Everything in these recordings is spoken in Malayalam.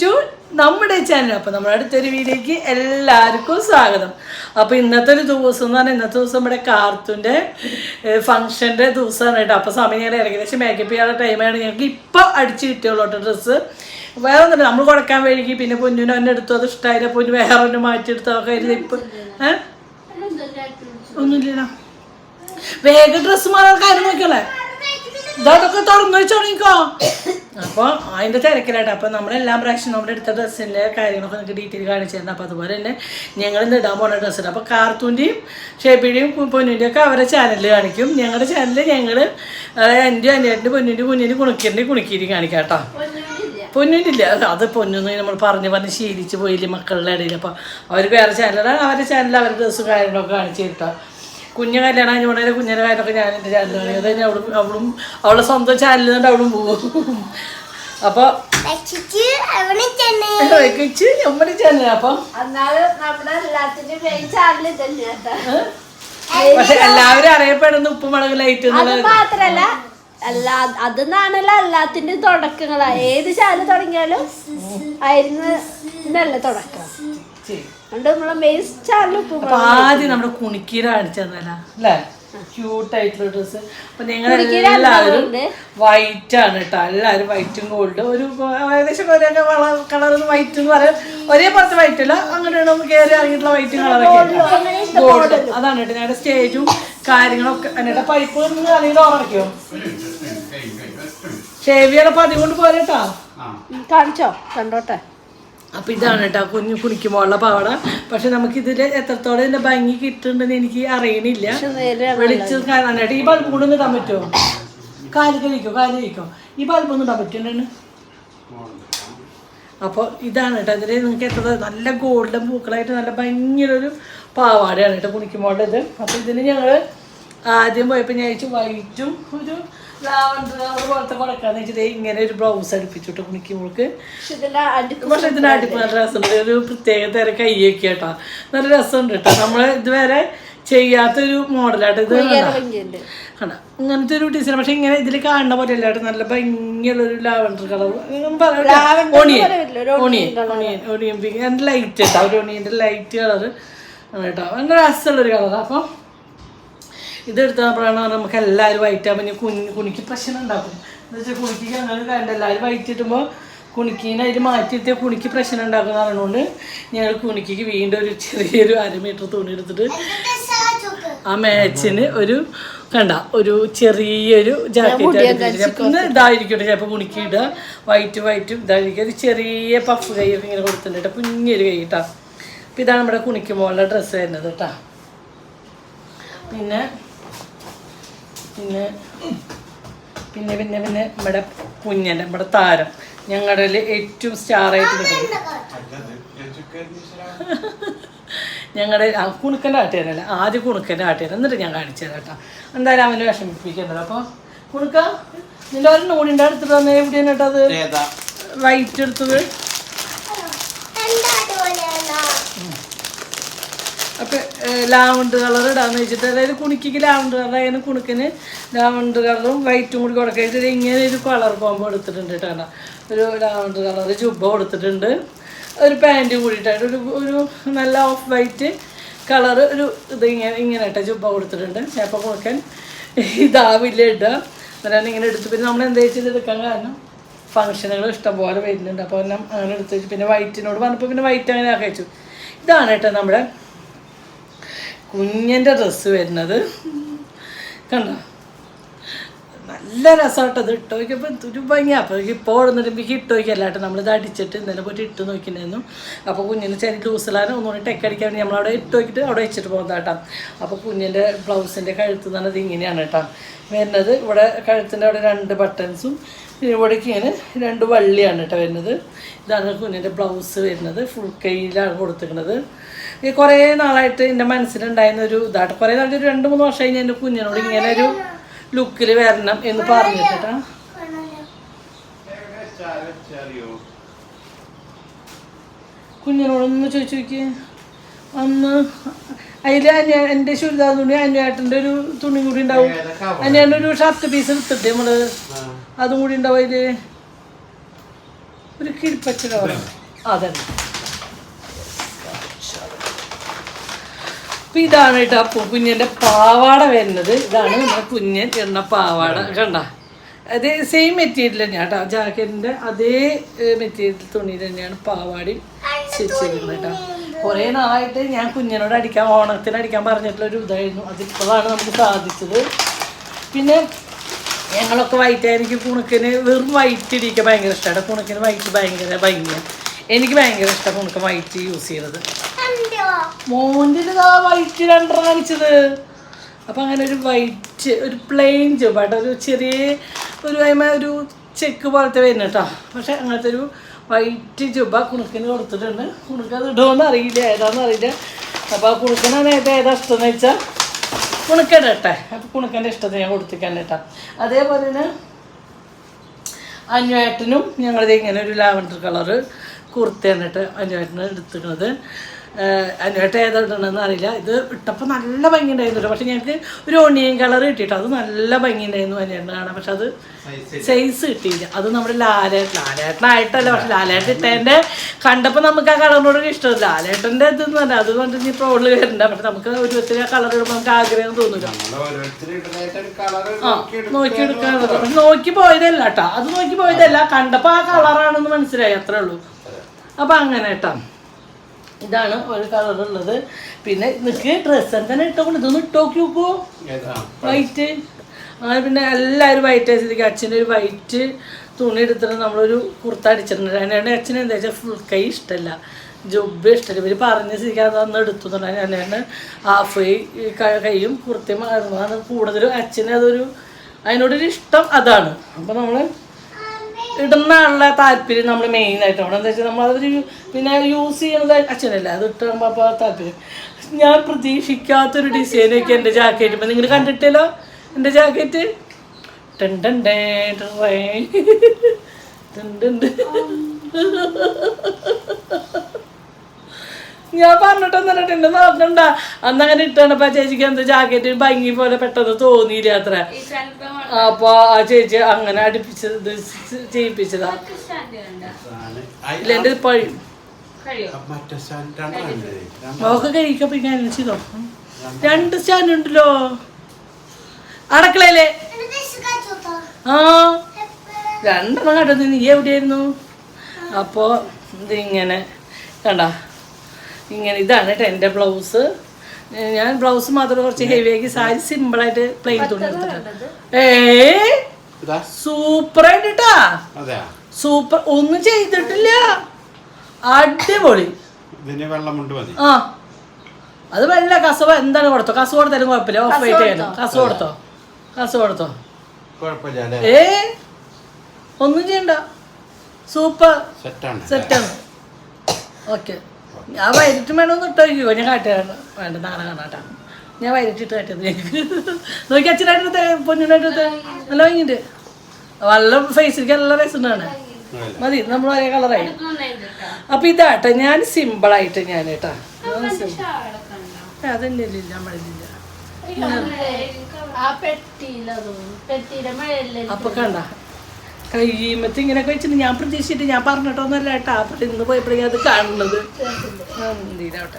ടു നമ്മുടെ ചാനൽ അപ്പോൾ നമ്മുടെ അടുത്തൊരു വീഡിയോയ്ക്ക് എല്ലാവർക്കും സ്വാഗതം. അപ്പോൾ ഇന്നത്തെ ഒരു ദിവസം എന്ന് പറഞ്ഞാൽ ഇന്നത്തെ ദിവസം നമ്മുടെ കാർത്തൂന്റെ ഫംഗ്ഷന്റെ ദിവസമാണ് കേട്ടോ. അപ്പോൾ സമയം ഞാൻ ഏകദേശം മേക്കപ്പ് ചെയ്യാനുള്ള ടൈമാണ് ഞങ്ങൾക്ക് ഇപ്പോൾ അടിച്ച് കിട്ടിയുള്ളൂ കേട്ടോ ഡ്രസ്സ് വേറെ ഒന്നുമില്ല. നമ്മൾ കൊടുക്കാൻ വേണ്ടി പിന്നെ പൊന്നിനും എന്നെ എടുത്തു. അത് ഇഷ്ടമായില്ല പൊന്നു വേറെ ഒന്ന് മാറ്റിയെടുത്തു അതൊക്കെ ഇരുന്ന് ഇപ്പം. ഏഹ് ഒന്നുമില്ല വേഗം ഡ്രസ്സ് മാറാൻ കാര്യം നോക്കിയോളെ. ഇതൊക്കെ തുറന്നു വെച്ചോണിക്കോ അപ്പോൾ അതിന്റെ തിരക്കിലായിട്ട് അപ്പോൾ നമ്മളെല്ലാം പ്രാവശ്യം നമ്മുടെ എടുത്ത ഡ്രസ്സിന്റെ കാര്യങ്ങളൊക്കെ നിങ്ങൾക്ക് ഡീറ്റെയിൽ കാണിച്ചു തരുന്നത് അപ്പോൾ അതുപോലെ തന്നെ ഞങ്ങൾ ഇടാൻ പോണ ഡ്രസ്സുണ്ട് അപ്പോൾ കാർത്തൂന്റെയും ഷേപ്പിയുടെയും പൊന്നിന്റെയും ഒക്കെ അവരുടെ ചാനലിൽ കാണിക്കും. ഞങ്ങളുടെ ചാനലിൽ ഞങ്ങൾ എന്റെ അനിയന്റെ പൊന്നിന്റെ കുഞ്ഞിന്റെ കുണുക്കിന്റെ കുണുക്കിരി കാണിക്കാം കേട്ടോ ഇല്ല അത് പൊന്നൊന്നും നമ്മൾ പറഞ്ഞു പറഞ്ഞ് ശീലിച്ച് പോയില്ലേ മക്കളുടെ ഇടയിൽ. അപ്പോൾ അവർക്ക് വേറെ ചാനലാണ് അവരുടെ ചാനലിൽ അവരുടെ ഡ്രസ്സും കാര്യങ്ങളൊക്കെ കാണിച്ചു കിട്ടാം കുഞ്ഞ് കല്യാണം കഴിഞ്ഞ കുഞ്ഞിന്റെ കാര്യമൊക്കെ ഞാൻ എന്റെ ചാനൽ കാണിക്കും അത് കഴിഞ്ഞ് അവളും അവളും അവളുടെ സ്വന്തം ചാനലിൽ നിന്ന് അവളും പോകും. അപ്പോൾ നമ്മുടെ ചാനൽ അപ്പം പക്ഷെ എല്ലാവരും അറിയപ്പെടുന്ന ഉപ്പുമുളക് ലൈറ്റ് മാത്രല്ല എല്ലാ അതെന്നാണല്ലോ എല്ലാത്തിന്റെ തുടക്കങ്ങളാ. ഏത് ചാനൽ തുടങ്ങിയാലും ആയിരുന്നു ഇതല്ല തുടക്കം. അപ്പൊ ആദ്യം നമ്മുടെ കുണിക്കീര കാണിച്ചു തന്നല്ല അല്ലേ? ക്യൂട്ട് ആയിട്ടുള്ള ഡ്രസ്സ് അപ്പൊ നിങ്ങൾ കുണിക്കീര എല്ലാവരും. വൈറ്റ് ആണ് കേട്ടോ. എല്ലാവരും വൈറ്റും ഗോൾഡ് ഒരു ഏകദേശം ഒരേ കളർ വൈറ്റ് എന്ന് പറയാം. ഒരേ പുറത്ത് വൈറ്റ് അല്ല. അങ്ങനെയാണ് കയറി ഇറങ്ങിയിട്ടുള്ള വൈറ്റ് കളറൊക്കെ ഗോൾഡ് അതാണ് കേട്ടോ. ഞങ്ങളുടെ സ്റ്റേജും കാര്യങ്ങളൊക്കെ. എന്നിട്ട് പൈപ്പ് അല്ലെങ്കിൽ ഓർമ്മയ്ക്കോ ഷേവ് ചെയ്യണപ്പോ അതുകൊണ്ട് പോലെ കേട്ടോ. കാണിച്ചോ? കണ്ടോട്ടെ. അപ്പൊ ഇതാണ് കേട്ടോ കുഞ്ഞു കുണിക്കുമ്പോഴുള്ള പാവട. പക്ഷെ നമുക്ക് ഇതിൽ എത്രത്തോളം ഇതിന്റെ ഭംഗി കിട്ടുന്നുണ്ടെന്ന് എനിക്ക് അറിയണില്ല. വെളിച്ചം കാണാനായിട്ട് ഈ ബൾബ് കൂടെ ഒന്ന് ഇടാൻ പറ്റുമോ കാൽ കഴിക്കോ കാൽ കഴിക്കോ ഈ ബൾബ് ഒന്ന് ഇടാൻ പറ്റുന്നുണ്ട് അപ്പോൾ ഇതാണ് കേട്ടോ ഇതിൽ നിങ്ങൾക്ക് എത്ര നല്ല ഗോൾഡൻ പൂക്കളായിട്ട് നല്ല ഭംഗിയുള്ളൊരു പാവാടയാണ് കേട്ടോ കുണിക്കുമ്പോഴുടെ ഇത് അപ്പോൾ ഇതിന് ഞങ്ങൾ ആദ്യം പോയപ്പോൾ ഞാൻ അയച്ചു വൈറ്റും ഒരു ലാവണ്ടർ പോലത്തെ കൊടുക്കാന്ന് വെച്ചിട്ട് ഇങ്ങനെ ഒരു ബ്ലൗസ് അടുപ്പിച്ചിട്ട് കുണിക്കുമ്പോൾക്ക് പക്ഷെ ഇതിന് അടിപ്പ് നല്ല രസമുണ്ട്. ഒരു പ്രത്യേക തരം കയ്യൊക്കെ കേട്ടോ നല്ല രസമുണ്ട് കേട്ടോ. നമ്മൾ ഇതുവരെ ചെയ്യാത്തൊരു മോഡലായിട്ട് ഇത് ഇങ്ങനത്തെ ഒരു ഡിസൈൻ പക്ഷെ ഇങ്ങനെ ഇതിൽ കാണുന്ന പോലെ അല്ലാട്ട് നല്ല ഭംഗിയുള്ള ഒരു lavender colour. Onion. Onion pink എന്റെ ലൈറ്റ് കേട്ടോ ഒരു ഒണിയന്റെ ലൈറ്റ് കളർ കേട്ടോ. നല്ല രസമുള്ളൊരു കളർ അപ്പം ഇതെടുത്തപ്പോഴാണ് നമുക്ക് എല്ലാവരും വൈറ്റ് പിന്നെ ഇനി കുഞ്ഞ് കുണിക്ക് പ്രശ്നം ഉണ്ടാക്കും. എന്ന് വെച്ചാൽ കുണിക്ക് അങ്ങനെ കണ്ട എല്ലാവരും വൈറ്റിട്ടുമ്പോൾ കുണിക്കീനെ കുണിക്കിനെ അതിൽ മാറ്റിയിട്ട് കുണിക്ക് പ്രശ്നം ഉണ്ടാക്കുന്ന പറഞ്ഞുകൊണ്ട് ഞങ്ങൾ കുണിക്ക് വീണ്ടും ഒരു ചെറിയൊരു അരമീറ്റർ തുണി എടുത്തിട്ട് ആ മാച്ചിന് ഒരു കണ്ട ഒരു ചെറിയൊരു ജാക്കറ്റ് ഒന്ന് ഇതായിരിക്കട്ടെ ചിലപ്പോൾ കുണിക്ക് ഇടുക. വൈറ്റ് വൈറ്റും ഇതായിരിക്കും. ഒരു ചെറിയ പഫ് കൈയൊക്കെ ഇങ്ങനെ കൊടുത്തിട്ടുണ്ട് കേട്ടോ കുഞ്ഞൊരു കൈ കേട്ടോ അപ്പം ഇതാണ് നമ്മുടെ കുണിക്ക് മോളുടെ ഡ്രസ്സ് വരുന്നത് കേട്ടോ പിന്നെ പിന്നെ പിന്നെ പിന്നെ പിന്നെ ഇവിടെ കുഞ്ഞന്റെ ഇവിടെ താരം. ഞങ്ങളുടെ ഏറ്റവും സ്റ്റാറായിട്ട് നിൽക്കുന്നത് ഞങ്ങളുടെ കുണുക്കന്റെ ആട്ടുകാരല്ല ആദ്യം കുണുക്കന്റെ ആട്ടുകാരൻ. എന്നിട്ട് ഞാൻ കാണിച്ചു തരാം കേട്ടോ. എന്തായാലും അവനെ വിഷമിപ്പിക്കുന്നത് അപ്പോൾ കുണുക്ക നിന്റെ ഒരു നൂടിന്റെ അടുത്തിട്ട് തന്നെ എവിടെയാണ് കേട്ടോ അത്? വൈറ്റ് എടുത്തത്. അപ്പം ലാവണ്ട് കളർ ഇടാന്ന് വെച്ചിട്ട് അതായത് കുണിക്ക് ലാവണ്ട് കളർ അതിന് കുണുക്കിന് ലാവണ്ട് കളറും വൈറ്റും കൂടി കൊടുക്കാൻ ഇങ്ങനെ ഒരു കളർ കോമ്പോ എടുത്തിട്ടുണ്ട് കേട്ടോ ഒരു ലാവണ്ട് കളർ ജുബ കൊടുത്തിട്ടുണ്ട്. ഒരു പാന്റ് കൂടിയിട്ടായിട്ട് ഒരു ഒരു നല്ല ഓഫ് വൈറ്റ് കളർ ഒരു ഇത് ഇങ്ങനെ ഇങ്ങനെ ഇട്ട ജുബ കൊടുത്തിട്ടുണ്ട്. ചിലപ്പോൾ കൊടുക്കാൻ ഇതാവില്ല ഇടുക അന്നേരം ഇങ്ങനെ എടുത്ത് പിന്നെ നമ്മൾ എന്താ വെച്ചത് എടുക്കാൻ കാരണം ഫംഗ്ഷനുകൾ ഇഷ്ടംപോലെ വരുന്നുണ്ട്. അപ്പോൾ ഞാൻ അങ്ങനെ എടുത്ത് വെച്ചു പിന്നെ വൈറ്റിനോട് പറഞ്ഞപ്പോൾ പിന്നെ വൈറ്റ് അങ്ങനെ ആക്കി വെച്ചു. ഇതാണ് കേട്ടോ നമ്മുടെ കുഞ്ഞന്റെ ഡ്രസ്സ് വരുന്നത്. കണ്ടോ? നല്ല രസമായിട്ട് അത് ഇട്ട് നോക്കിയപ്പോൾ ഒരു ഭംഗി അപ്പോൾ ഇപ്പോൾ വന്നിട്ട് എനിക്ക് ഇട്ട് നോക്കിയല്ലാട്ടോ നമ്മളിത് അടിച്ചിട്ട് ഇന്നലെ പോയിട്ട് ഇട്ട് നോക്കിയിട്ടുണ്ടായിരുന്നു അപ്പോൾ കുഞ്ഞിന് ചെറിയ ലൂസിലാണ് ഒന്നുകൂടി ടെക്ക് അടിക്കാൻ വേണ്ടി നമ്മളവിടെ ഇട്ട് നോക്കിയിട്ട് അവിടെ വെച്ചിട്ട് പോകുന്നതാട്ടോ അപ്പോൾ കുഞ്ഞിന്റെ ബ്ലൗസിന്റെ കഴുത്ത് എന്ന് പറഞ്ഞത് ഇങ്ങനെയാണ് കേട്ടോ വരുന്നത് ഇവിടെ കഴുത്തിന്റെ അവിടെ രണ്ട് ബട്ടൺസും പിന്നെ ഇവിടേക്കാണ് രണ്ട് വള്ളിയാണ് കേട്ടോ വരുന്നത്. ഇതാണ് കുഞ്ഞിന്റെ ബ്ലൗസ് വരുന്നത്. ഫുൾ കൈയിലാണ് കൊടുത്തിരിക്കുന്നത്. ഈ കുറേ നാളായിട്ട് എന്റെ മനസ്സിലുണ്ടായിരുന്ന ഒരു ഇതാട്ട്. കുറേ നാളായിട്ട് ഒരു രണ്ട് മൂന്ന് വർഷം കഴിഞ്ഞ് എന്റെ കുഞ്ഞിനോട് ഇങ്ങനെ ഒരു ലുക്കിൽ വരണം എന്ന് പറഞ്ഞിട്ടാ. കുഞ്ഞിനോടൊന്ന് ചോദിച്ചു നോക്കി. അന്ന് അതിൽ അന്യ എന്റെ ചുരിദാർ തുണി അന്വേട്ടന്റെ ഒരു തുണി കൂടി ഉണ്ടാവും. അന്യാന്റെ ഒരു ഷർട്ട് പീസ് എടുത്തിട്ട് നമ്മൾ? അതും കൂടി ഉണ്ടാവും ഒരു കിഴിപ്പച്ചട അതെ അപ്പൊ ഇതാണ് കേട്ടോ അപ്പൊ കുഞ്ഞിന്റെ പാവാട വരുന്നത്. ഇതാണ് നമ്മുടെ കുഞ്ഞൻ എന്ന പാവാട. കണ്ട? അതേ സെയിം മെറ്റീരിയൽ തന്നെയാണ് കേട്ടോ. ജാക്കറ്റിന്റെ അതേ മെറ്റീരിയൽ തുണി തന്നെയാണ് പാവാടി സ്റ്റിച്ചിരിക്കുന്നത് കേട്ടോ. കുറേ നാളായിട്ട് ഞാൻ കുഞ്ഞിനോട് അടിക്കാൻ ഓണത്തിന് അടിക്കാൻ പറഞ്ഞിട്ടുള്ള ഒരു ഇതായിരുന്നു അതിപ്പോഴാണ് നമുക്ക് സാധിച്ചത്. പിന്നെ ഞങ്ങളൊക്കെ വൈറ്റ് എനിക്ക് കുണുക്കിന് വെറും വൈറ്റ് ഇടിക്കാൻ ഭയങ്കര ഇഷ്ടമാണ് കുണുക്കിന് വൈറ്റ് ഭയങ്കര ഭംഗിയാണ് എനിക്ക് ഭയങ്കര ഇഷ്ടം കുണുക്ക് വൈറ്റ് യൂസ് ചെയ്യുന്നത് മോന്റെ വൈറ്റ് രണ്ടെണ്ണം കാണിച്ചത്. അപ്പം അങ്ങനെ ഒരു വൈറ്റ് ഒരു പ്ലെയിൻ ചുവട്ട ഒരു ചെറിയ ഒരു അതിമ ഒരു ചെക്ക് പോലത്തെ വരുന്ന കേട്ടോ പക്ഷെ അങ്ങനത്തെ ഒരു വൈറ്റ് ജുബ കുണുക്കിന് കൊടുത്തിട്ടുണ്ട്. കുണുക്ക് അത് ഇടുമെന്ന് അറിയില്ല. ഏതാണെന്ന് അറിയില്ല. അപ്പോൾ ആ കുണുക്കനാണ് ഏതാ ഏതാ ഇഷ്ടം എന്ന് അത് അപ്പോൾ കുണുക്കന്റെ ഇഷ്ടത്തിന് ഞാൻ കൊടുത്തിക്കാൻ കേട്ടോ അതേപോലെ തന്നെ അന്വേട്ടനും ഞങ്ങളിത് ഇങ്ങനെ ഒരു ലാവൻഡർ കളറ് കുർത്തയാണ് കേട്ടോ അന്വേട്ടന് എടുത്തിരുന്നത് അന്വേട്ട ഏതാണ്ടെന്ന് അറിയില്ല. ഇത് ഇട്ടപ്പോൾ നല്ല ഭംഗി ഉണ്ടായിരുന്നു പക്ഷെ ഞങ്ങൾക്ക് ഒരു ഓണിയൻ കളർ കിട്ടിയിട്ട്. അത് നല്ല ഭംഗി ഉണ്ടായിരുന്നു അന്വേട്ടന് കാണാൻ. പക്ഷെ അത് സൈസ് കിട്ടിയില്ല. അത് നമ്മുടെ ലാലേട്ടൻ ലാലേട്ടനായിട്ടല്ല പക്ഷെ ലാലേട്ടൻ ഇട്ടതിന്റെ കണ്ടപ്പോൾ നമുക്ക് ആ കളറിനോട് ഇഷ്ടമില്ല. ലാലേട്ടന്റെ എന്ന് പറഞ്ഞാൽ അതുകൊണ്ട് ഇനി പ്രോബ്ലം വരണ്ട. പക്ഷെ നമുക്ക് ഒരു ഒത്തിരി ആ കളർ ഇടുമ്പോൾ നമുക്ക് ആഗ്രഹം തോന്നില്ല ആ നോക്കിയെടുക്കാൻ പക്ഷെ നോക്കി പോയതല്ല കേട്ടോ. അത് നോക്കി പോയതല്ല. കണ്ടപ്പോൾ ആ കളറാണെന്ന് മനസ്സിലായി അത്രേ ഉള്ളൂ. അപ്പം അങ്ങനെ കേട്ടോ. ഇതാണ് ഒരു കളർ ഉള്ളത്. പിന്നെ നിൽക്ക് ഡ്രസ്സ് തന്നെ ഇട്ടോണ്ട് ഇതൊന്ന് ഇട്ടോക്കി നോക്കൂ വൈറ്റ് അങ്ങനെ പിന്നെ എല്ലാവരും വൈറ്റ് ആയിരിക്കും അച്ഛന്റെ ഒരു വൈറ്റ് തുണി എടുത്തിട്ട് നമ്മളൊരു കുർത്ത അടിച്ചിട്ടുണ്ട്. അതിനാണ് അച്ഛന് എന്താ വെച്ചാൽ ഫുൾ കൈ ഇഷ്ടമല്ല ജോബ് ഇഷ്ടമല്ല ഇവർ പറഞ്ഞ സ്ഥിതിക്ക് അത് അന്ന് എടുത്തു തന്നെയാണ് ഹാഫ് കൈ കൈയും കുർത്തയും മാറുന്നതാണ് കൂടുതലും അച്ഛന് അതൊരു അതിനോടൊരു ഇഷ്ടം അതാണ്. അപ്പോൾ നമ്മൾ ഇടുന്ന ആളുടെ താല്പര്യം നമ്മൾ മെയിൻ ആയിട്ട് അവിടെ എന്താ വെച്ചാൽ നമ്മൾ അതൊരു പിന്നെ യൂസ് ചെയ്യണത് അച്ഛനല്ല? അത് ഇട്ടുമ്പോൾ അപ്പോൾ താല്പര്യം. ഞാൻ പ്രതീക്ഷിക്കാത്തൊരു ഡിസൈനൊക്കെ എന്റെ ജാക്കറ്റ് ഇപ്പം നിങ്ങൾ കണ്ടിട്ടില്ലോ? എന്റെ ജാക്കറ്റ് ടൺ ഞാൻ പറഞ്ഞിട്ടൊന്നും എന്നെ നോക്കണ്ട അന്ന് അങ്ങനെ ഇട്ടപ്പോ ചേച്ചിക്ക് എന്താ ജാക്കറ്റ് ഭംഗി പോലെ പെട്ടെന്ന് തോന്നിയില്ല അത്ര. അപ്പൊ ആ ചേച്ചി അങ്ങനെ അടുപ്പിച്ചത് ചെയ്യിപ്പിച്ചതാ. ഇല്ല എന്റെ പഴി ഒക്കെ കഴിക്കാൻ പിന്നെ ചെയ്തോ? രണ്ട് സ്റ്റാൻഡ് ഉണ്ടല്ലോ. അടക്കളയിലെ ആ രണ്ടെണ്ണം കണ്ടത് നീ എവിടെയായിരുന്നു? അപ്പോ ഇതിങ്ങനെ കണ്ട. ഇങ്ങനെ ഇതാണ് കേട്ടോ എന്റെ ബ്ലൗസ്. ഞാൻ ബ്ലൗസ് മാത്രം കുറച്ച് ഹെവി ആക്കി സാരി സിമ്പിളായിട്ട് പ്ലെയിൻ തുണി ഏ സൂപ്പർ ആയിട്ട് സൂപ്പർ ഒന്നും ചെയ്തിട്ടില്ല. അടിപൊളി. ഇതിന് വെള്ളം മതി. ആ. അത് വെള്ള കസവ എന്താണ് കൊടുത്തോ? കസവ് കൊടുത്താലും കുഴപ്പമില്ല. ഓഫ് വൈറ്റ് ആയാലും. കസവ് കൊടുത്തോ? കസവ് കൊടുത്തോ? ഏ? ഒന്നും ചെയ്യണ്ട. സൂപ്പർ സെറ്റാണ് സെറ്റാണ് ഓക്കെ ഞാൻ വൈകിട്ട് വേണമെന്ന് ഇട്ടോ ഇരിക്കുമോ ഞാൻ കാട്ടുകയാണ് വേണ്ട നാളെ കാണാട്ടാ. ഞാൻ വൈകിട്ട് ഇട്ട് കാട്ടിയത്. നോക്കി അച്ഛനായിട്ട് പൊന്നിനായിട്ട് നല്ല വാങ്ങിയിട്ട് വല്ല ഫേസിലേക്ക് നല്ല രസമുണ്ടാണ് മതി നമ്മൾ ഒരേ കളറായി അപ്പൊ ഇതാട്ടെ ഞാൻ സിമ്പിളായിട്ട് ഞാൻ കേട്ടാ അതന്നെ ഇല്ല മഴയല്ലേ അപ്പൊ കണ്ട കയ്യുമ്പത്ത് ഇങ്ങനെയൊക്കെ വെച്ചിട്ട് ഞാൻ പ്രതീക്ഷിച്ചിട്ട് ഞാൻ പറഞ്ഞിട്ടൊന്നുമല്ല കേട്ടാ. അപ്പം ഇന്ന് പോയപ്പോഴേ അത് കാണുന്നത്. എന്തിനാവട്ടെ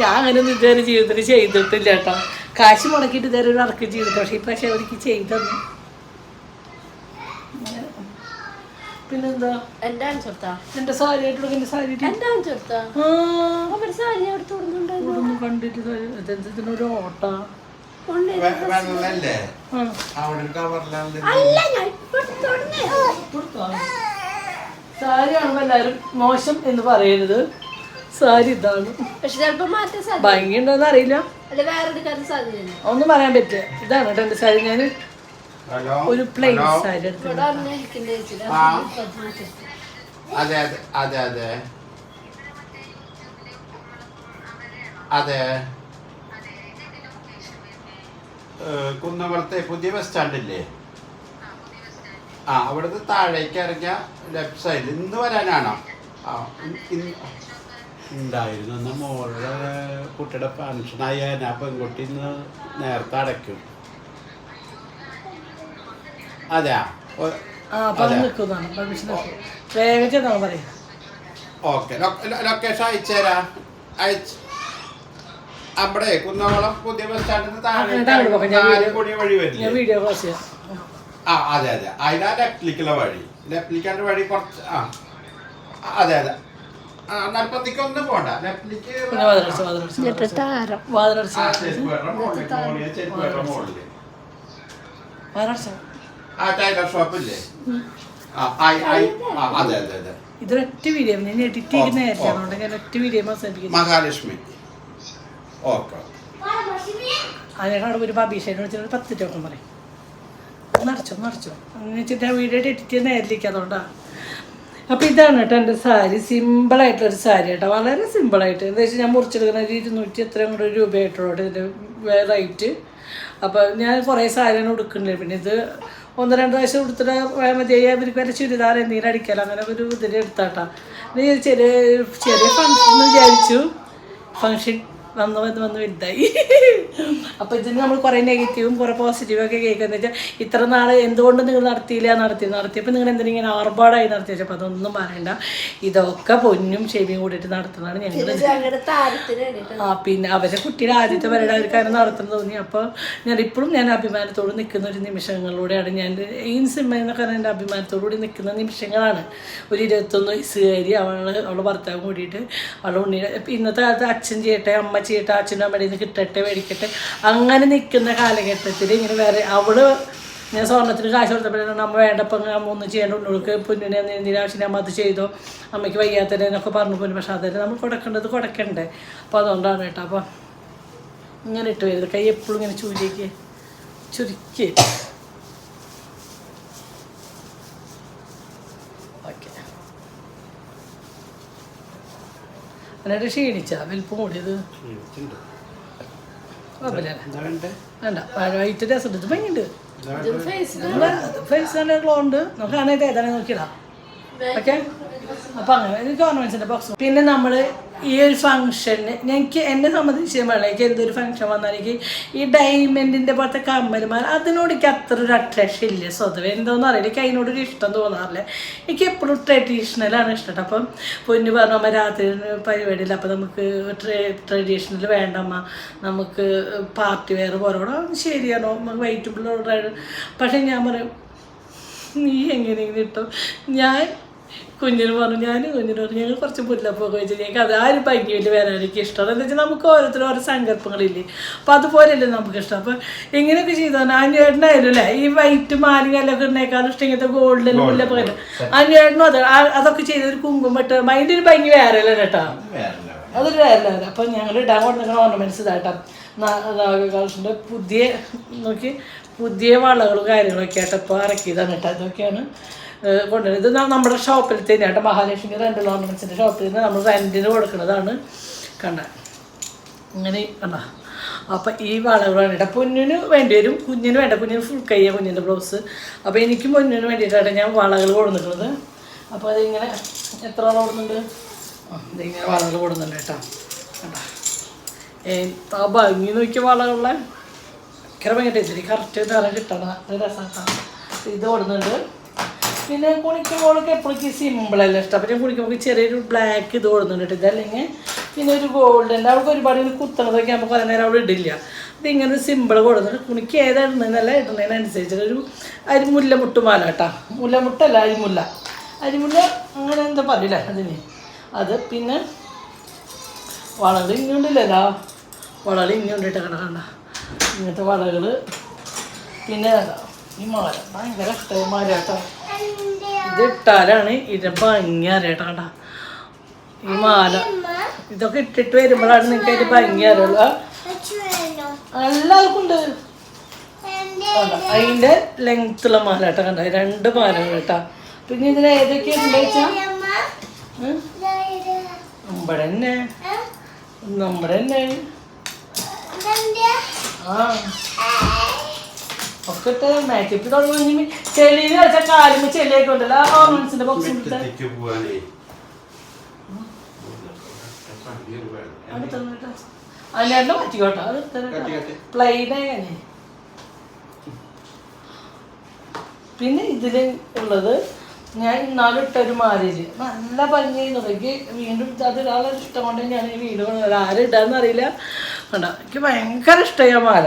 ഞാൻ അങ്ങനെ ഒന്നും ഇതുവരെ ജീവിതത്തിൽ ചെയ്തിട്ടില്ല കേട്ടോ. കാശ് മുടക്കിയിട്ട് ഇതുവരെ ഒരു വർക്ക് ചെയ്തിട്ട് പക്ഷേ പക്ഷേ അവർക്ക് ചെയ്തന്നു പിന്നെന്താ? എന്റെ എന്റെ സാരി ആയിട്ടുള്ള സാരി കണ്ടിട്ട് സാരി. ഇതെന്തിനൊരു ഓട്ട? വെള്ളല്ലേ? അവിടെ സാരി എല്ലാവരും മോശം എന്ന് പറയരുത്. സാരി ഇതാണ്. പക്ഷെ ചിലപ്പോ മാറ്റാൻ സാധ്യത ഭംഗിയുണ്ടോന്ന് അറിയില്ല. അല്ല വേറെ എടുക്കാൻ ഒന്നും പറയാൻ പറ്റില്ല. ഇതാണ് കേട്ടോ എന്റെ സാരി. ഞാൻ ഹലോ? ഒരു പ്ലെയിൻ സാരി എടുത്തു. അതെ അതെ അതെ. അതെ. കുന്നകുളത്തെ പുതിയ ബസ് സ്റ്റാൻഡില്ലേ? ആ അവിടുന്ന് താഴേക്ക് ഇറങ്ങിയ ലെഫ്റ്റ് സൈഡിൽ ഇന്ന് വരാനാണോ? ആ ഉണ്ടായിരുന്നു. അന്ന് മോളുടെ കുട്ടിയുടെ ഫങ്ഷനായി ആ പെൺകുട്ടി ഇന്ന് നേരത്തെ അടയ്ക്കും. അതെയാ? ഓക്കെ ലൊക്കേഷൻ അയച്ചുതരാ. അയച്ച് അവിടെ കുന്നംകുളം പുതിയ ബസ് സ്റ്റാൻഡിന് താഴെ വഴി വരില്ലേ? ആ അതെ അതെ. അതിനാ ലെഫ്റ്റിലേക്കുള്ള വഴി. ലെഫ്റ്റിലേക്കാന്റെ വഴി കുറച്ച് ആ. അതെ അതെ. ആ പോണ്ട. ലെഫ്റ്റിലേക്ക് ടൈലർ ഷോപ്പില്ലേ ഇതൊരൊറ്റ വീഡിയോ ഞാൻ എഡിറ്റ് ചെയ്യുന്ന നേരത്തെ. അതുകൊണ്ട് ഞാൻ ഒറ്റ വീഡിയോ അവസാനിപ്പിക്കുന്നു മഹാലക്ഷ്മി. ഓക്കെ. ഒരു അഭിഷേകം വെച്ചിട്ട് പത്ത് ടോക്കൺ പറയും. നിറച്ചോ നിറച്ചോ അങ്ങനെ വെച്ചിട്ട് ആ വീഡിയോ എഡിറ്റ് ചെയ്ത് നേരിലേക്ക് അതുകൊണ്ടാണ് അപ്പോൾ ഇതാണ് കേട്ടോ എന്റെ സാരി. സിമ്പിളായിട്ടുള്ളൊരു സാരി കേട്ടോ. വളരെ സിമ്പിളായിട്ട് എന്താ വെച്ചാൽ ഞാൻ മുറിച്ചെടുക്കുന്ന ഒരു ഇരുന്നൂറ്റി എത്രയും കൂടെ രൂപയായിട്ടുള്ളൂ ഇതിന്റെ റേറ്റ് അപ്പോൾ ഞാൻ കുറേ സാരിയാണ് ഉടുക്കുന്നുണ്ട് പിന്നെ ഇത് ഒന്ന് രണ്ട് പ്രാവശ്യം ഉടുത്തിട്ട് മതിയായി. അവർക്ക് വരെ ചുരിദാർ എന്തെങ്കിലും അടിക്കാലോ. അങ്ങനെ ഒരു ഇതിൽ എടുത്താട്ടാ. ചെറിയ ചെറിയ ഫങ്ഷൻ എന്ന് വിചാരിച്ചു. ഫങ്ഷൻ വന്ന് വന്ന് വന്ന് വലുതായി. അപ്പോൾ ഇതിന് നമ്മൾ കുറേ നെഗറ്റീവും കുറേ പോസിറ്റീവും ഒക്കെ കേൾക്കുന്നത് വെച്ചാൽ ഇത്ര നാൾ എന്തുകൊണ്ട് നിങ്ങൾ നടത്തിയില്ല നടത്തി നടത്തിയപ്പോൾ നിങ്ങൾ എന്തിനും ഇങ്ങനെ ആർഭാടായി നടത്തി വെച്ചപ്പോൾ അതൊന്നും പറയണ്ട. ഇതൊക്കെ പൊന്നും ചെവിയും കൂടിയിട്ട് നടത്തുന്നതാണ് ഞങ്ങൾ ആ പിന്നെ അവരെ കുട്ടിയുടെ ആദ്യത്തെ പരിപാടി അവർക്ക് അങ്ങനെ നടത്തുന്നത് തോന്നി. അപ്പോൾ ഞാൻ ഇപ്പോഴും ഞാൻ അഭിമാനത്തോട് നിൽക്കുന്ന ഒരു നിമിഷങ്ങളിലൂടെയാണ് ഞാൻ ഈ സിനിമ എന്നൊക്കെ പറഞ്ഞാൽ എന്റെ അഭിമാനത്തോടുകൂടി നിൽക്കുന്ന നിമിഷങ്ങളാണ്. ഒരു ഇരുപത്തൊന്ന് വയസ്സുകാരി അവൾ അവളുടെ ഭർത്താവ് കൂടിയിട്ട് അവളുടെ ഉണ്ണി ഇന്നത്തെ കാലത്ത് അച്ഛൻ ചേട്ടൻ അമ്മ ചെയ്യട്ടെ അച്ഛനും അമ്മയുടെ കിട്ടട്ടെ മേടിക്കട്ടെ. അങ്ങനെ നിൽക്കുന്ന കാലഘട്ടത്തിൽ ഇങ്ങനെ വേറെ അവൾ ഞാൻ സ്വർണത്തിന് കാശ് കൊടുത്തപ്പോഴാണ് അമ്മ വേണ്ടപ്പോൾ അമ്മ ഒന്നും ചെയ്യേണ്ട ഉള്ളവർക്ക് പൊന്നിനെ എന്തിനാ ആവശ്യം അമ്മ അത് ചെയ്തോ? അമ്മയ്ക്ക് വയ്യാത്തതിനെ എന്നൊക്കെ പറഞ്ഞു പോലും. പക്ഷെ അതെല്ലാം നമ്മൾ കൊടുക്കേണ്ടത് കൊടുക്കണ്ടേ. അപ്പോൾ അതുകൊണ്ടാണ് കേട്ടോ. അപ്പോൾ ഇങ്ങനെ ഇട്ട് വരുന്നത് കൈ എപ്പോഴും ഇങ്ങനെ ചൂരിക്ക് ചുരുക്കി ഓക്കെ എന്നിട്ട് ക്ഷീണിച്ച? വലിപ്പം കൂടിയത്. വേണ്ടേ? വൈറ്റ് രസം ഇത് ഭംഗിയുണ്ട്. ഇത് ഫേസ് ഫേസ് നല്ല ഗ്ലോ ഉണ്ട്. നമുക്ക് അങ്ങനെ ഏതാണ് നോക്കിയതാ ഓക്കെ? അപ്പൊ അങ്ങനെ എനിക്ക് ഓർണമെന്റ്സിന്റെ ബോക്സ് പിന്നെ നമ്മൾ ഈ ഒരു ഫംഗ്ഷന് എനിക്ക് എന്നെ സംബന്ധിച്ച് എനിക്ക് എന്തൊരു ഫംഗ്ഷൻ വന്നാൽ എനിക്ക് ഈ ഡയമണ്ടിന്റെ പോലത്തെ കമ്മലുമാർ അതിനോട് എനിക്ക് അത്ര ഒരു അട്രാക്ഷൻ ഇല്ല. സ്വതവേ എന്തോന്ന് അറിയില്ല. എനിക്ക് അതിനോട് ഒരു ഇഷ്ടം തോന്നാറില്ല. എനിക്ക് എപ്പോഴും ട്രഡീഷണലാണ് ഇഷ്ടം. അപ്പം പൊന്നു പറഞ്ഞു അമ്മ രാത്രി പരിപാടിയില്ല അപ്പം നമുക്ക് ട്രഡീഷണൽ വേണ്ടമ്മ നമുക്ക് പാർട്ടി വെയർ പോലെ ശരിയാണോ നമുക്ക് വൈറ്റ് പക്ഷെ ഞാൻ പറയും നീ എങ്ങനെയെങ്കിലും ഇട്ടോ. ഞാൻ കുഞ്ഞിന് പറഞ്ഞു ഞാൻ കുഞ്ഞിന് പറഞ്ഞു ഞങ്ങൾ കുറച്ച് പുല്ലപ്പൊക്കെ വെച്ച് ഞങ്ങൾക്ക് അത് ആ ഒരു ഭംഗിയിൽ വരാൻ എനിക്ക് ഇഷ്ടമാണ്. എന്താ വെച്ചാൽ നമുക്ക് ഓരോരുത്തരും ഓരോ സങ്കല്പങ്ങളില്ലേ? അപ്പം അതുപോലെയല്ലേ നമുക്ക് ഇഷ്ടം. അപ്പം ചെയ്തു ചെയ്തോ അന്വേഷണമായാലും അല്ലേ ഈ വൈറ്റ് മാലിങ്ങല്ലൊക്കെ ഉണ്ടാക്കാനും ഇഷ്ടം ഇങ്ങനത്തെ ഗോൾഡൻ മുല്ലപ്പൊക്കെ അന്വേഷണം അത് അതൊക്കെ ചെയ്ത് ഒരു ഇട്ട് അതിന്റെ ഒരു ഭംഗി വേറെ അല്ലേ കേട്ടോ. അതൊരു വേറെ അപ്പം ഞങ്ങൾ ഇടാൻ കൊടുക്കുന്ന ഓർണമെന്റ്സ് ഇതാട്ടോ നാഗകാൾസിന്റെ പുതിയ നോക്കി പുതിയ വളകളും കാര്യങ്ങളൊക്കെ ആയിട്ട് ഇപ്പൊ ഇറക്കിയതാണ് കേട്ടോ. അതൊക്കെയാണ് കൊണ്ടുവരുന്നത്. ഇത് നമ്മുടെ ഷോപ്പിൽ തന്നെ കേട്ടോ മഹാലക്ഷ്മി റെന്റൽ ഓർണമെന്റ്സിന്റെ ഷോപ്പിൽ നിന്ന് നമ്മൾ റെന്റിന് കൊടുക്കുന്നതാണ്. കണ്ട. അങ്ങനെ കണ്ട. അപ്പം ഈ വളകളാണ് ഇട പൊന്നിന് വേണ്ടി വരും. കുഞ്ഞിന് വേണ്ട. കുഞ്ഞിന് ഫുൾ കയ്യ കുഞ്ഞിന്റെ ബ്ലൗസ് അപ്പോൾ എനിക്കും പൊന്നിന് വേണ്ടിയിട്ടാണ് ഞാൻ വളകൾ കൊടുക്കുന്നത് അപ്പോൾ അതിങ്ങനെ എത്ര വള കൊടുക്കുന്നുണ്ട്? ഇതിങ്ങനെ വളകൾ കൊടുക്കുന്നുണ്ട് കേട്ടോ. കണ്ടോ. എന്താ ഭംഗി നോക്കിയ വളകളുള്ള ഭയങ്കര ഭയങ്കര ഇതിൽ കറക്റ്റ് നിറം കിട്ടണം രസമാണ് ഇത് കൊടുക്കുന്നുണ്ട്. പിന്നെ കുണിക്കുമ്പോഴൊക്കെ എപ്പോഴേക്ക് സിമ്പിളല്ല ഇഷ്ടം. പിന്നെ കുണിക്കുമ്പോൾ ചെറിയൊരു ബ്ലാക്ക് ഇത് കൊടുക്കുന്നുണ്ട് ഇതല്ലെങ്കിൽ പിന്നെ ഒരു ഗോൾഡൻ അവൾക്ക് ഒരുപാട് ഇങ്ങനെ കുത്തണതൊക്കെ നമുക്ക് കുറേ നേരം അവിടെ ഇടില്ല. ഇത് ഇങ്ങനെ ഒരു സിമ്പിൾ കൊടുക്കുന്നുണ്ട് കുണിക്ക് ഏതാ ഇടുന്നതെന്നല്ല ഇടുന്നതിനനുസരിച്ച് ഒരു അരിമുല്ല മുട്ടുമാല കേട്ടോ. മുല്ലമുട്ടല്ല അരിമുല്ല. അരിമുല്ല അങ്ങനെ എന്താ പറയില്ല അതിന്? അത് പിന്നെ വളകൾ ഇങ്ങോട്ടില്ലല്ലോ വളകൾ ഇങ്ങോട്ടിട്ട് കണ്ട കണ്ട. ഇങ്ങനത്തെ വളകൾ പിന്നെ ഈ മാല. ഭയങ്കര ഇഷ്ടമായി മാല കേട്ടോ. ഇത് ഇട്ടാലാണ് ഇതിന്റെ ഭംഗി അറിയട്ടാ ഈ മാല. ഇതൊക്കെ ഇട്ടിട്ട് വരുമ്പോഴാണ് നിങ്ങൾക്ക് അതിന്റെ ഭംഗി അറിയുള്ളൂ. എല്ലാവർക്കും ഉണ്ട് അതിന്റെ ലെങ്ത്തുള്ള മാല കേട്ടോ കണ്ട? രണ്ട് മാലകൾ കേട്ടാ. പിന്നെ ഇതിൽ ഏതൊക്കെയാ വെച്ചാൽ നമ്മുടെ തന്നെ നമ്മുടെ തന്നെ ആ. ഒക്കെ മേക്കപ്പ് തുടങ്ങി ചെളിയിൽ വെച്ച കാലുമ്പോ ചെളിയൊക്കെ ഉണ്ടല്ലോ. ആ ഓർണമെന്റ്സിന്റെ ബോക്സ് അതിനെ അത് പിന്നെ ഇതിൽ ഉള്ളത് ഞാൻ ഇന്നാലും ഇട്ടൊരു മാരേജ് നല്ല ഭംഗിയായിരുന്നു. എനിക്ക് വീണ്ടും അത് ഒരാളൊരു ഇഷ്ടം കൊണ്ട് ഞാൻ ഈ വീട് ആരും ഇടാന്നറിയില്ല കണ്ടോ? എനിക്ക് ഭയങ്കര ഇഷ്ടമായ മാല.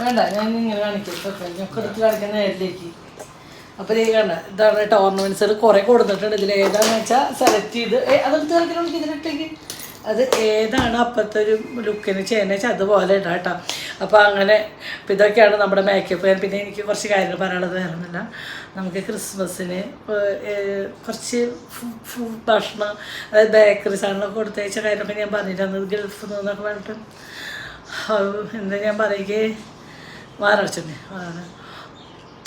വേണ്ട ഞാൻ അപ്പോൾ കുറേ കൊടുത്തിട്ടുണ്ട്. ഇതിൽ ഏതാന്ന് വെച്ചാൽ സെലക്ട് ചെയ്ത് അതൊക്കെ ഇതിലിട്ടേക്ക്. അത് ഏതാണ് അപ്പോഴത്തെ ഒരു ലുക്കിന് ചെയ്യുന്നത് അതുപോലെ ഇടാം കേട്ടോ. അപ്പോൾ അങ്ങനെ ഇതൊക്കെയാണ് നമ്മുടെ മേക്കപ്പ് പിന്നെ എനിക്ക് കുറച്ച് കാര്യങ്ങൾ പറയാനുള്ളത് വേറൊന്നുമില്ല. നമുക്ക് ക്രിസ്മസിന് കുറച്ച് ഭക്ഷണം അതായത് ബേക്കറി സാധനങ്ങളൊക്കെ കൊടുത്തയച്ച കാര്യമൊക്കെ ഞാൻ പറഞ്ഞിട്ടുണ്ട് ഗൾഫിൽ നിന്നൊക്കെ പറഞ്ഞിട്ട്. എന്താ ഞാൻ പറയുകയെ മാറച്ചനെ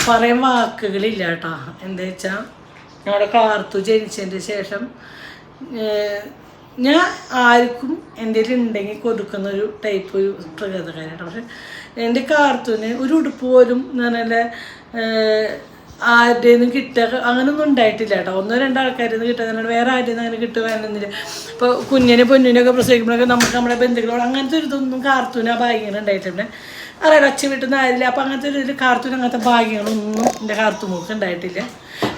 പറയാൻ വാക്കുകളില്ല കേട്ടോ. എന്താ വെച്ചാൽ ഞങ്ങളുടെ കാർത്തു ജനിച്ചതിന് ശേഷം ഞാൻ ആർക്കും എന്റെ ഉണ്ടെങ്കിൽ കൊടുക്കുന്ന ഒരു ടൈപ്പ് ഒരു പ്രകൃതക്കാരാണ് പക്ഷെ എന്റെ കാർത്തൂന് ഒരു ഉടുപ്പ് പോലും എന്ന് പറഞ്ഞാൽ ആരുടെ നിന്നും കിട്ടുക അങ്ങനൊന്നും ഉണ്ടായിട്ടില്ല കേട്ടോ. ഒന്നോ രണ്ടോ ആൾക്കാരിൽ നിന്ന് കിട്ടുക വേറെ ആരുടെ നിന്ന് അങ്ങനെ കിട്ടുകയാണെന്നില്ല ഇപ്പോൾ കുഞ്ഞിനെ പൊന്നിനെയൊക്കെ പ്രസവിക്കുമ്പോഴൊക്കെ നമുക്ക് നമ്മുടെ ബന്ധുക്കളോട് അങ്ങനത്തെ ഒരു ഇതൊന്നും കാർത്തൂന ഭാഗ്യങ്ങൾ ഉണ്ടായിട്ടുണ്ട് അറിയാം അച്ഛൻ വീട്ടിൽ നിന്ന് ആരില്ല. അപ്പോൾ അങ്ങനത്തെ ഒരു ഇതിൽ കാർത്തൂന് അങ്ങനത്തെ ഭാഗ്യങ്ങളൊന്നും എന്റെ കാർത്തുമൂക്ക് ഉണ്ടായിട്ടില്ല.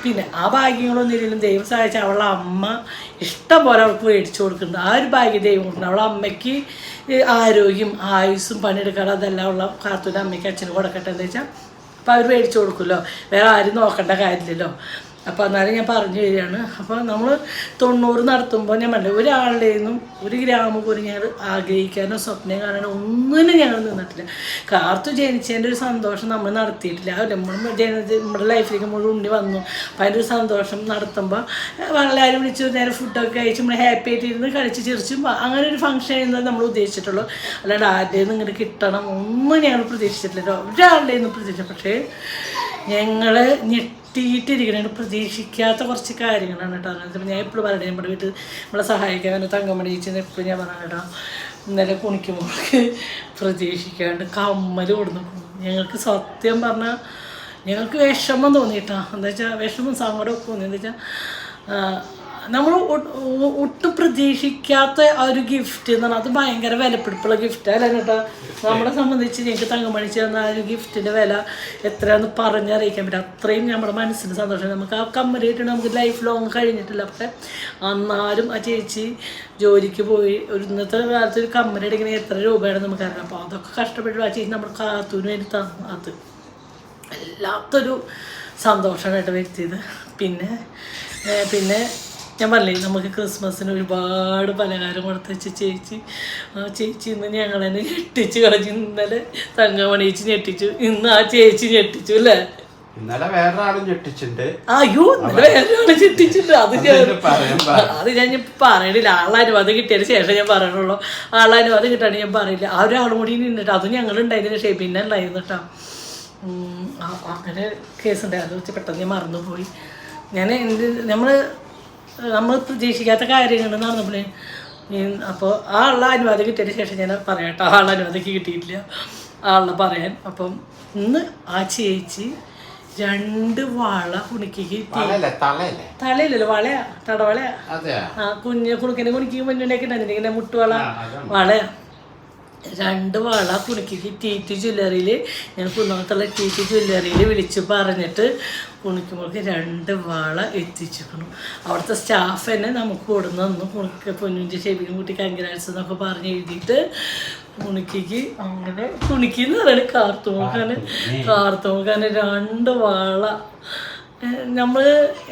പിന്നെ ആ ഭാഗ്യങ്ങളൊന്നും ഇല്ലെങ്കിലും ദൈവം സഹായിച്ച അവളുടെ അമ്മ ഇഷ്ടം പോലെ അവൾക്ക് മേടിച്ചു കൊടുക്കുന്നുണ്ട്. ആ ഒരു ഭാഗ്യ ദൈവം കൊടുക്കുന്നു അവളെ അമ്മയ്ക്ക് ആരോഗ്യം ആയുസ്സും പണിയെടുക്കാതെ അതെല്ലാം ഉള്ള കാത്തൂന്റെ അമ്മയ്ക്ക് അച്ഛന് കൊടുക്കട്ടെ എന്താ വെച്ചാൽ അപ്പോൾ അവർ മേടിച്ചു കൊടുക്കുമല്ലോ. വേറെ ആരും നോക്കേണ്ട കാര്യമില്ലല്ലോ. അപ്പോൾ എന്നാലും ഞാൻ പറഞ്ഞു തരികയാണ്. അപ്പോൾ നമ്മൾ തൊണ്ണൂറ് നടത്തുമ്പോൾ ഞാൻ പറഞ്ഞു ഒരാളുടെ നിന്നും ഒരു ഗ്രാമ പോലും ഞങ്ങൾ ആഗ്രഹിക്കാനോ സ്വപ്നം കാണാനോ ഒന്നിനും ഞങ്ങൾ നിന്നിട്ടില്ല. കാർത്തു ജനിച്ചതിന്റെ ഒരു സന്തോഷം നമ്മൾ നടത്തിയിട്ടില്ല. നമ്മൾ ജനിച്ച് നമ്മുടെ ലൈഫിലേക്ക് മുഴുവൻ ഉണ്ടി വന്നു. അപ്പോൾ അതിന്റെ ഒരു സന്തോഷം നടത്തുമ്പോൾ എല്ലാവരും വിളിച്ച് നേരെ ഫുഡൊക്കെ കഴിച്ച് നമ്മൾ ഹാപ്പി ആയിട്ട് ഇരുന്ന് കളിച്ച് ചിരിച്ചും അങ്ങനെ ഒരു ഫംഗ്ഷൻ ചെയ്യുന്നത് നമ്മൾ ഉദ്ദേശിച്ചിട്ടുള്ളൂ. അല്ലാണ്ട് ആരുടെയും ഇങ്ങോട്ട് കിട്ടണം ഒന്നും ഞങ്ങൾ പ്രതീക്ഷിച്ചിട്ടില്ല. ഒരാളുടെ നിന്ന് പ്രതീക്ഷിച്ചു പക്ഷേ ഞങ്ങൾ ഞെട്ടിയിട്ടിരിക്കണ. പ്രതീക്ഷിക്കാത്ത കുറച്ച് കാര്യങ്ങളാണ് കേട്ടോ. ഞാൻ എപ്പോഴും പറയണേ നമ്മുടെ വീട്ടിൽ നമ്മളെ സഹായിക്കാൻ വേണ്ടി തങ്കമണി ചേച്ചി എപ്പോഴും ഞാൻ പറഞ്ഞു കേട്ടോ. ഇന്നലെ കുണിക്കുമ്പോൾ പ്രതീക്ഷിക്കാണ്ട് കമ്മൽ കൊടുന്നു ഞങ്ങൾക്ക് സത്യം പറഞ്ഞാൽ ഞങ്ങൾക്ക് വിഷമം തോന്നിയിട്ടാണ് എന്താ വെച്ചാൽ വിഷമം സങ്കടമൊക്കെ തോന്നി. എന്താ വെച്ചാൽ നമ്മൾ ഒട്ടും പ്രതീക്ഷിക്കാത്ത ആ ഒരു ഗിഫ്റ്റ് എന്ന് പറഞ്ഞാൽ അത് ഭയങ്കര വിലപ്പെടുപ്പുള്ള ഗിഫ്റ്റ് കേട്ടോ നമ്മളെ സംബന്ധിച്ച് ഞങ്ങൾക്ക് തങ്കമണിച്ച് തന്ന ആ ഒരു ഗിഫ്റ്റിന്റെ വില എത്രയാന്ന് പറഞ്ഞറിയിക്കാൻ പറ്റും. അത്രയും നമ്മുടെ മനസ്സിന് സന്തോഷം. നമുക്ക് ആ കമ്മൽ കിട്ടണം നമുക്ക് ലൈഫ് ലോങ് കഴിഞ്ഞിട്ടില്ല. പക്ഷെ അന്നാലും ആ ചേച്ചി ജോലിക്ക് പോയി ഒരു ഇന്നത്തെ കാലത്ത് ഒരു കമ്മൽ എടുക്കണേ എത്ര രൂപയാണ് നമുക്കറിയാം അപ്പോൾ അതൊക്കെ കഷ്ടപ്പെട്ട് ആ ചേച്ചി നമ്മുടെ കാത്തൂന് വേണ്ടി തന്നു അത്. വല്ലാത്തൊരു സന്തോഷമായിട്ട് വരുത്തിയത് പിന്നെ പിന്നെ ഞാൻ പറഞ്ഞില്ലേ നമുക്ക് ക്രിസ്മസിന് ഒരുപാട് പലഹാരം കൊടുത്ത് വെച്ച് ചേച്ചി ആ ചേച്ചി ഇന്ന് ഞങ്ങളെന്നെ ഞെട്ടിച്ചു കളഞ്ഞു. ഇന്നലെ തങ്കമണിയിച്ച് ഞെട്ടിച്ചു. ഇന്ന് ആ ചേച്ചി ഞെട്ടിച്ചു അല്ലേ? ഇന്നലെ വേറൊരാളും ഞെട്ടിച്ചിട്ടുണ്ട്. അയ്യോ ഇന്നലെ വേറെ ആളെ ഞെട്ടിച്ചിട്ടുണ്ട്. അത് ഞാൻ അത് ഞാൻ പറയണില്ല. ആളനുവാദം കിട്ടിയതിന് ശേഷം ഞാൻ പറയണുള്ളൂ. ആളനുവാദം കിട്ടാണെങ്കിൽ ഞാൻ പറയില്ല. ആ ഒരാളും കൂടി നിന്നിട്ട് അത് ഞങ്ങൾ ഉണ്ടായതിന് ശേഷം പിന്നെ ഉണ്ടായിരുന്നു കേട്ടോ. അങ്ങനെ കേസ് ഉണ്ടായിരുന്നു പെട്ടെന്ന് ഞാൻ മറന്നുപോയി. ഞാൻ എന്ത് നമ്മൾ നമ്മൾ പ്രതീക്ഷിക്കാത്ത കാര്യങ്ങൾ നമ്മൾ അപ്പോൾ ആ ഉള്ള അനുവാദം കിട്ടിയതിന് ശേഷം ഞാൻ പറയാം കേട്ടോ ആ ഉള്ള അനുവാദം കിട്ടിയിട്ടില്ല. ആ ഉള്ള പറയാൻ. അപ്പം ഇന്ന് ആ ചേച്ചി രണ്ട് വാള കുണിക്ക് തലയില്ലല്ലോ വളയാ തടവളയാ. ആ കുഞ്ഞ് കുണുക്കിനെ കുണിക്ക് മുന്നുണ്ടാക്കി ഇങ്ങനെ മുട്ടുവള വളയാ. രണ്ട് വള കുണിക്ക് ടീറ്റി ജ്വല്ലറിയിൽ ഞാൻ കുന്നകത്തുള്ള ടീറ്റി ജ്വല്ലറിയിൽ വിളിച്ച് പറഞ്ഞിട്ട് കുണിക്കുമ്പോൾക്ക് രണ്ട് വള എത്തിച്ചിരിക്കണം അവിടുത്തെ സ്റ്റാഫ് തന്നെ നമുക്ക് കൊടുന്ന് തന്നു കുണിക്ക് പൊന്നിന്റെ ചെവിനും കൂട്ടി കങ്കരാഴ്ച എന്നൊക്കെ പറഞ്ഞ് എഴുതിയിട്ട് കുണിക്കിക്ക് അങ്ങനെ കുണിക്കിന്ന് പറയുന്നത് കാർത്തുമുക്കാന് കാർത്തുമുക്കാന് രണ്ട് വള. നമ്മൾ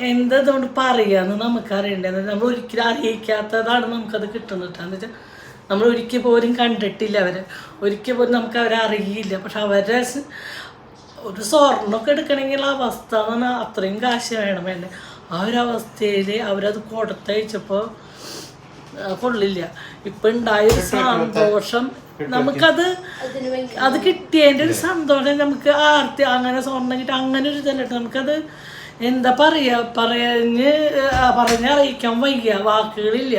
എന്താ എന്തതുകൊണ്ട് പറയാന്ന് നമുക്കറിയണ്ടത് നമ്മൾ ഒരിക്കലും അറിയിക്കാത്തതാണ് നമുക്കത് കിട്ടുന്നത്. വെച്ചാൽ നമ്മൾ ഒരിക്കൽ പോലും കണ്ടിട്ടില്ല അവരെ. ഒരിക്കൽ പോലും നമുക്ക് അവരെ അറിയില്ല. പക്ഷെ അവരെ ഒരു സ്വർണമൊക്കെ എടുക്കണമെങ്കിൽ ആ അവസ്ഥ എന്ന് പറഞ്ഞാൽ അത്രയും കാശ് വേണം വേണ്ടേ ആ ഒരു അവസ്ഥയിൽ അവരത് കൊടുത്തയച്ചപ്പോൾ കൊള്ളില്ല. ഇപ്പം ഉണ്ടായ ഒരു സന്തോഷം നമുക്കത് അത് കിട്ടിയതിന്റെ ഒരു സന്തോഷം നമുക്ക് ആർത്തി അങ്ങനെ സ്വർണം കിട്ടി അങ്ങനെ ഒരു ഇതല്ല നമുക്കത് എന്താ പറയാ പറഞ്ഞ് പറഞ്ഞറിയിക്കാൻ വയ്യ വാക്കുകളില്ല.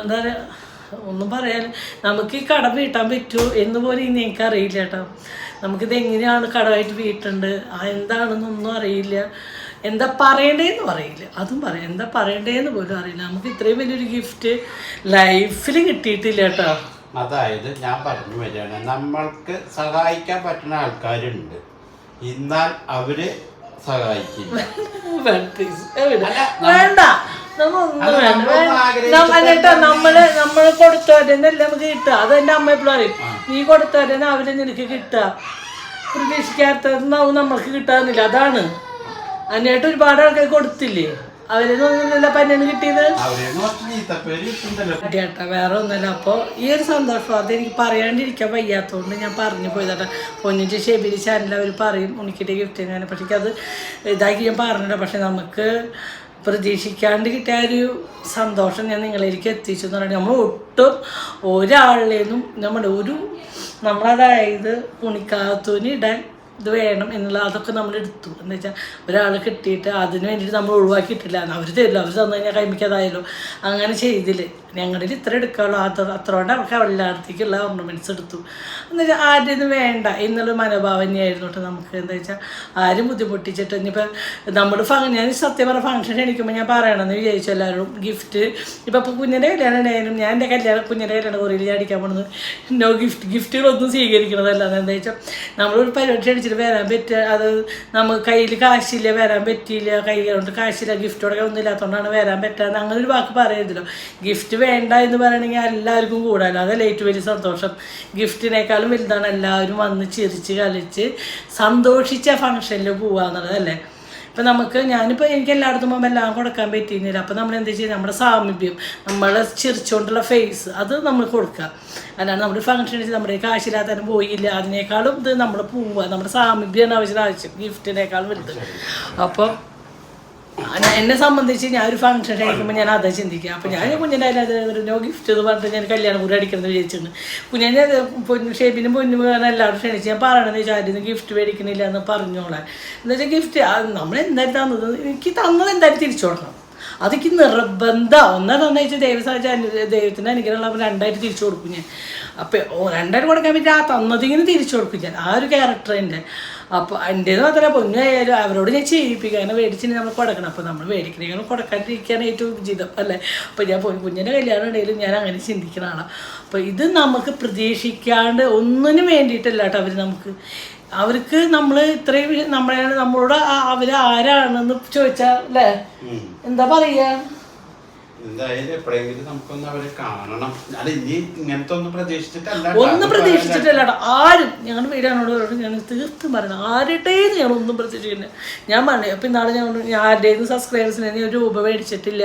എന്താ പറയാ ഒന്നും പറയാൻ നമുക്ക് ഈ കടം വീട്ടാൻ പറ്റുമോ എന്ന് പോലും ഇനി എനിക്ക് അറിയില്ല കേട്ടോ. നമുക്കിത് എങ്ങനെയാണ് കടമായിട്ട് വീട്ടുണ്ട് ആ എന്താണെന്നൊന്നും അറിയില്ല. എന്താ പറയണ്ടേന്ന് പറയില്ല. അതും പറയാം. എന്താ പറയണ്ടേന്ന് പോലും അറിയില്ല. നമുക്ക് ഇത്രയും വലിയൊരു ഗിഫ്റ്റ് ലൈഫിൽ കിട്ടിയിട്ടില്ല കേട്ടോ. അതായത് ഞാൻ പറഞ്ഞു വരികയാണ്. നമ്മൾക്ക് സഹായിക്കാൻ പറ്റുന്ന ആൾക്കാരുണ്ട്. എന്നാൽ അവർ സഹായിക്കില്ല. വേണ്ട, അല്ലട്ടോ നമ്മൾ നമ്മൾ കൊടുത്തവരെന്നല്ല നമുക്ക് കിട്ടുക. അത് എന്റെ അമ്മ എപ്പോഴും പറയും. നീ കൊടുത്തവരെന്ന് അവർ നിനക്ക് കിട്ടുക. പ്രതീക്ഷിക്കാത്തതെന്നാവും നമ്മൾക്ക് കിട്ടാന്നില്ല അതാണ്. അതിനായിട്ട് ഒരുപാട് ആൾക്കാർ കൊടുത്തില്ലേ? അവരൊന്നും പന്നെന്ന് കിട്ടിയത്? അവരെ കുറച്ച് ചീത്തപ്പേര് കിട്ടുന്നുണ്ടല്ലോ. ചേട്ടാ വേറെ ഒന്നുമല്ല. അപ്പോൾ ഈ ഒരു സന്തോഷം അത് എനിക്ക് പറയാണ്ടിരിക്കാൻ വയ്യാത്തതുകൊണ്ട് ഞാൻ പറഞ്ഞു പോയതാട്ടെ. പൊന്നിച്ച് ഷെബിരി ചാനൽ അവർ പറയും ഉണിക്കിട്ട് ഗിഫ്റ്റ് ഞാൻ പക്ഷേ അത് ഇതാക്കി ഞാൻ പറഞ്ഞില്ല. പക്ഷെ നമുക്ക് പ്രതീക്ഷിക്കാണ്ട് കിട്ടിയ ഒരു സന്തോഷം ഞാൻ നിങ്ങളിലേക്ക് എത്തിച്ചു എന്ന് പറഞ്ഞാൽ നമ്മൾ ഒട്ടും ഒരാളിലേന്നും നമ്മുടെ ഒരു നമ്മളതായത് ഉണിക്കാത്തൂന് ഇടാൻ ഇത് വേണം എന്നുള്ള അതൊക്കെ നമ്മൾ എടുത്തു. എന്ന് വെച്ചാൽ ഒരാളെ കിട്ടിയിട്ട് അതിന് വേണ്ടിയിട്ട് നമ്മൾ ഒഴിവാക്കിയിട്ടില്ല. അവർ തരില്ല. അവർ തന്നു കഴിഞ്ഞാൽ കൈമിക്കാതായല്ലോ അങ്ങനെ ചെയ്തില്ല ഞങ്ങളുടെ ഇത്ര എടുക്കാനുള്ളൂ അത് അത്ര കൊണ്ട് അവർക്ക് എല്ലാത്തേക്കുള്ള ഓർണമെന്റ്സ് എടുത്തു. എന്നുവെച്ചാൽ ആരും ഇത് വേണ്ട എന്നുള്ള മനോഭാവനയായിരുന്നു കേട്ടോ നമുക്ക്. എന്താ വെച്ചാൽ ആരും ബുദ്ധിമുട്ടിച്ചിട്ട് ഇനിയിപ്പോൾ നമ്മൾ ഫങ് ഞാൻ സത്യം പറഞ്ഞ ഫംഗ്ഷൻ ക്ഷണിക്കുമ്പോൾ ഞാൻ പറയണമെന്ന് വിചാരിച്ചു എല്ലാവരും. ഗിഫ്റ്റ് ഇപ്പം ഇപ്പോൾ കുഞ്ഞിന്റെ കല്യാണം ഉണ്ടായാലും ഞാൻ എന്റെ കല്യാണം കുഞ്ഞിന്റെ കല്യാണം കുറേ അടിക്കാൻ പോകുന്നത് നോ ഗിഫ്റ്റ് ഗിഫ്റ്റുകളൊന്നും സ്വീകരിക്കണതല്ല. എന്താ വെച്ചാൽ നമ്മളൊരു പരിപാടി ക്ഷണിച്ചിട്ട് വരാൻ പറ്റുക അത് നമുക്ക് കയ്യിൽ കാശില്ല വരാൻ പറ്റിയില്ല. കൈ കൊണ്ട് കാശില്ല ഗിഫ്റ്റോടെ ഒന്നും ഇല്ലാത്തതുകൊണ്ടാണ് വരാൻ പറ്റാതെ അങ്ങനെ ഒരു വാക്ക് പറയരുതല്ലോ. ഗിഫ്റ്റ് വേണ്ട എന്ന് പറയണമെങ്കിൽ എല്ലാവർക്കും കൂടാനും അതല്ലേ ഏറ്റവും വലിയ സന്തോഷം. ഗിഫ്റ്റിനേക്കാളും വലുതാണ് എല്ലാവരും വന്ന് ചിരിച്ച് കളിച്ച് സന്തോഷിച്ച ഫംഗ്ഷനിൽ പോവാന്നുള്ളത് എന്നുള്ളതല്ലേ? ഇപ്പം നമുക്ക് ഞാനിപ്പോൾ എനിക്ക് എല്ലായിടത്തും പോകുമ്പോൾ എല്ലാം കൊടുക്കാൻ പറ്റിയിരുന്നില്ല. അപ്പോൾ നമ്മൾ എന്താ ചെയ്യുക നമ്മുടെ സാമീപ്യം നമ്മളെ ചിരിച്ചുകൊണ്ടുള്ള ഫേസ് അത് നമ്മൾ കൊടുക്കുക. അല്ലാണ്ട് നമ്മുടെ ഫംഗ്ഷൻ നമ്മുടെ കാശില്ലാത്തതിനും പോയില്ല. അതിനേക്കാളും ഇത് നമ്മൾ പോവുക. നമ്മുടെ സാമീപ്യമാണ് ആവശ്യം ആവശ്യം. ഗിഫ്റ്റിനേക്കാളും വലുത്. അപ്പോൾ എന്നെ സംബന്ധിച്ച് ഞാൻ ഒരു ഫംഗ്ഷൻ കഴിക്കുമ്പോൾ ഞാൻ അതാ ചിന്തിക്കുക. അപ്പോൾ ഞാൻ കുഞ്ഞിന്റെ അതിനകത്ത് നോ ഗിഫ്റ്റ് എന്ന് പറഞ്ഞിട്ട് ഞാൻ കല്യാണം കൂടി അടിക്കുന്നത് വിചാരിച്ചിട്ടുണ്ട്. കുഞ്ഞിനെ പൊന്നു ഷേപ്പിനും പൊന്നു എല്ലാവരും ക്ഷണിച്ച് ഞാൻ പറയണമെന്ന് വെച്ചാൽ ആരും ഗിഫ്റ്റ് മേടിക്കണില്ല എന്ന് പറഞ്ഞോളാം എന്ന് വെച്ചാൽ ഗിഫ്റ്റ് നമ്മൾ എന്തായാലും തന്നത് എനിക്ക് തന്നത് എന്തായാലും തിരിച്ചു കൊടുക്കണം. അതെനിക്ക് നിർബന്ധം. ഒന്നാ തന്നെ വെച്ചാൽ ദൈവത്തിന്റെ ദൈവത്തിന്റെ അനുഗ്രഹമുള്ള രണ്ടായിട്ട് തിരിച്ചു കൊടുക്കും ഞാൻ. അപ്പോൾ ഓ രണ്ടായിട്ട് കൊടുക്കാൻ പറ്റില്ല. ആ തന്നതിങ്ങനെ തിരിച്ചു കൊടുക്കും ഞാൻ. ആ ഒരു ക്യാരക്ടർ എന്റെ അപ്പോൾ എന്റേത് മാത്രമല്ല പൊന്നായാലും അവരോട് ഞാൻ ചെയ്യിപ്പിക്കുക അങ്ങനെ മേടിച്ചിട്ട് നമ്മൾ കൊടുക്കണം. അപ്പോൾ നമ്മൾ മേടിക്കണെങ്കിലും കൊടുക്കാണ്ടിരിക്കാൻ ഏറ്റവും ഉചിതം അല്ലേ? അപ്പോൾ ഞാൻ പോയി കുഞ്ഞിന്റെ കല്യാണം ഉണ്ടെങ്കിലും ഞാൻ അങ്ങനെ ചിന്തിക്കുന്ന ആളാണ് അപ്പോൾ ഇത് നമുക്ക് പ്രതീക്ഷിക്കാണ്ട് ഒന്നിനും വേണ്ടിയിട്ടല്ല കേട്ടോ അവർ നമുക്ക്. അവർക്ക് നമ്മൾ ഇത്രയും നമ്മളെ നമ്മളോട് അവർ ആരാണെന്ന് ചോദിച്ചാൽ അല്ലേ? എന്താ പറയുക എന്തായാലും എപ്പോഴെങ്കിലും നമുക്കൊന്ന് അവരെ കാണണം. അല്ല ഇനി ഇങ്ങനത്തെ ഒന്നും പ്രതീക്ഷിച്ചിട്ടല്ല ഒന്നും പ്രതീക്ഷിച്ചിട്ടല്ല ആരും ഞങ്ങളുടെ വീടാനോട് പറഞ്ഞു ഞാൻ തീർത്തും പറയുന്നത്. ആരുടേന്ന് ഞാൻ ഒന്നും പ്രതീക്ഷിക്കുന്നില്ല ഞാൻ പറഞ്ഞു അപ്പം ഇന്നാളെ ഞാൻ ഞാൻ ആരുടേന്ന് സബ്സ്ക്രൈബേഴ്സിന് ഞാൻ ഒരു രൂപ മേടിച്ചിട്ടില്ല.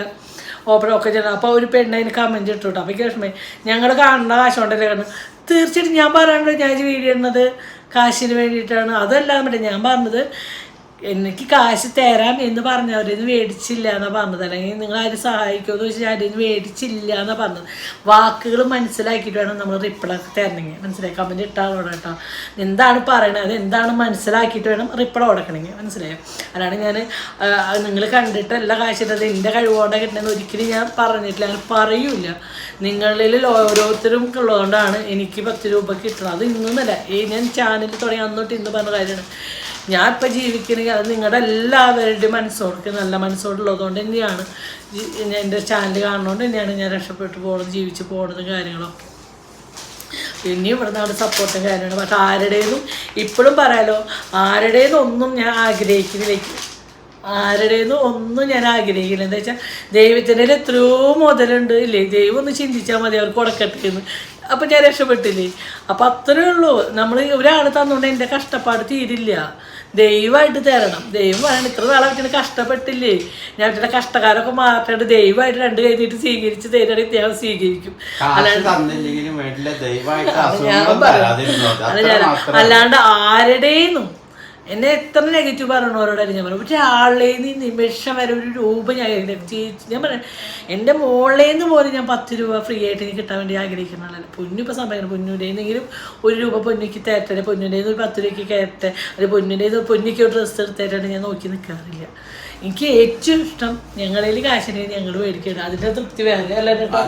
ഓപ്പറ ഒക്കെ ചെയ്യണം. അപ്പോൾ ഒരു പെണ്ണ് അതിന് കമന്റ് ഇട്ടു കേട്ടോ. അപ്പോൾ കേഷ്മേ ഞങ്ങൾ കാണുന്ന കാശ് കൊണ്ടല്ലേ തീർച്ചയായിട്ടും ഞാൻ പറയാനുള്ളത് ഞാൻ വീഡിയോ ഇടുന്നത് കാശിന് വേണ്ടിയിട്ടാണ്. അതല്ല മറ്റേ ഞാൻ പറഞ്ഞത് എനിക്ക് കാശ് തരാം എന്ന് പറഞ്ഞവരിന്ന് മേടിച്ചില്ല എന്നാ പറഞ്ഞത്. അല്ലെങ്കിൽ നിങ്ങൾ ആരും സഹായിക്കുമെന്ന് ചോദിച്ചാൽ ആരും മേടിച്ചില്ല എന്നാ പറഞ്ഞത്. വാക്കുകൾ മനസ്സിലാക്കിയിട്ട് വേണം നമ്മൾ റിപ്ലൈ തരണമെങ്കിൽ മനസ്സിലായി? കമന്റ് ഇട്ടാളോടെ കേട്ടോ. എന്താണ് പറയണത് എന്താണ് മനസ്സിലാക്കിയിട്ട് വേണം റിപ്ലൈ കൊടുക്കണമെങ്കിൽ മനസ്സിലായോ? അതാണ് ഞാൻ നിങ്ങൾ കണ്ടിട്ട് എല്ലാ കാശിട്ടത് എന്റെ കഴിവുകൊണ്ടാണ് കിട്ടണമെന്ന് ഒരിക്കലും ഞാൻ പറഞ്ഞിട്ടില്ല. ഞാൻ പറയൂല നിങ്ങളിൽ ഓരോരുത്തരും ഉള്ളതുകൊണ്ടാണ് എനിക്ക് പത്ത് രൂപ കിട്ടുന്നത് അത് ഇന്നല്ല ഈ ഞാൻ ചാനൽ തുടങ്ങി അന്നോട്ട് ഇന്ന് പറഞ്ഞ കാര്യമാണ്. ഞാൻ ഇപ്പം ജീവിക്കണമെങ്കിൽ അത് നിങ്ങളുടെ എല്ലാവരുടെയും മനസ്സോർക്ക് നല്ല മനസ്സോടുള്ളതുകൊണ്ട് തന്നെയാണ്. എന്റെ ചാനൽ കാണുന്നതുകൊണ്ട് തന്നെയാണ് ഞാൻ രക്ഷപ്പെട്ടു പോകുന്നത് ജീവിച്ച് പോകുന്നതും കാര്യങ്ങളൊക്കെ. ഇനിയും ഇവിടെ നമ്മുടെ സപ്പോർട്ടും കാര്യമാണ് പക്ഷെ ആരുടേതും ഇപ്പോഴും പറയാലോ ആരുടേതും ഒന്നും ഞാൻ ആഗ്രഹിക്കുന്നില്ല. ആരുടേതും ഒന്നും ഞാൻ ആഗ്രഹിക്കില്ല എന്താ വെച്ചാൽ ദൈവത്തിന്റെ എത്രയോ മുതലുണ്ട്. ഇല്ലേ? ദൈവം ഒന്ന് ചിന്തിച്ചാൽ മതി അവർക്ക് കൊടുക്കട്ടെ എന്ന് അപ്പം ഞാൻ രക്ഷപ്പെട്ടില്ലേ? അപ്പം അത്രയേ ഉള്ളൂ. നമ്മൾ ഒരാൾ തന്നുകൊണ്ട് എന്റെ കഷ്ടപ്പാട് തീരില്ല. ദൈവമായിട്ട് തരണം. ദൈവം പറയണം ഇത്ര നാളെ വെച്ചിട്ട് കഷ്ടപ്പെട്ടില്ലേ? ഞാൻ വെച്ചിട്ട് കഷ്ടകാലൊക്കെ മാറ്റാണ്ട് ദൈവമായിട്ട് രണ്ട് കഴിഞ്ഞിട്ട് സ്വീകരിച്ച് തരുകയാണെങ്കിൽ ദൈവം സ്വീകരിക്കും. അല്ലാണ്ട് അല്ലാണ്ട് ആരുടേന്നും എന്നെ എത്ര നെഗറ്റീവ് പറയണവരോടായിരുന്നു ഞാൻ പറഞ്ഞു പക്ഷേ ആളിൽ നിന്ന് നിമിഷം വരെ ഒരു രൂപ ഞാൻ ചേച്ചി ഞാൻ പറയാം എന്റെ മോളിൽ നിന്ന് പോലും ഞാൻ പത്ത് രൂപ ഫ്രീ ആയിട്ട് എനിക്ക് കിട്ടാൻ വേണ്ടി ആഗ്രഹിക്കുന്നതല്ല പൊന്നു ഇപ്പം സമയം പൊന്നുന്റെ എന്തെങ്കിലും ഒരു രൂപ പൊന്നിക്ക് തേറ്റരെ പൊന്നിന്റെ ഒരു പത്ത് രൂപയ്ക്ക് കയറട്ടെ അത് പൊന്നിന്റെ പൊന്നിക്ക് ഒരു ഡ്രസ്സ് എടുത്തേറ്റാണ് ഞാൻ നോക്കി നിൽക്കാറില്ല എനിക്ക് ഏറ്റവും ഇഷ്ടം ഞങ്ങളിൽ കാശിനെ ഞങ്ങൾ മേടിക്കണം അതിന്റെ തൃപ്തി വേറെ. അല്ല കേട്ടോ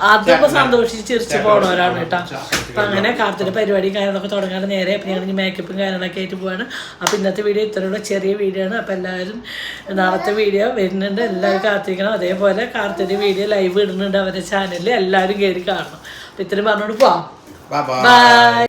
അതിപ്പോ സന്തോഷിച്ച് ചിരിച്ചു പോണവരാണ് കേട്ടോ. അപ്പൊ അങ്ങനെ കാർത്തിന്റെ പരിപാടി കാര്യങ്ങളൊക്കെ തുടങ്ങാൻ നേരെ അപ്പൊ ഞങ്ങൾ മേക്കപ്പും കാര്യങ്ങളൊക്കെ ആയിട്ട് പോവാണ്. അപ്പൊ ഇന്നത്തെ വീഡിയോ ഇത്രയുള്ള. ചെറിയ വീഡിയോ ആണ്. അപ്പൊ എല്ലാവരും നാളത്തെ വീഡിയോ വരുന്നുണ്ട്. എല്ലാവരും കാത്തിരിക്കണം. അതേപോലെ കാർത്തിന്റെ വീഡിയോ ലൈവ് ഇടുന്നുണ്ട് അവരുടെ ചാനലിൽ എല്ലാവരും കയറി കാണണം. അപ്പൊ ഇത്രയും പറഞ്ഞോണ്ട് പോവാം. ബൈ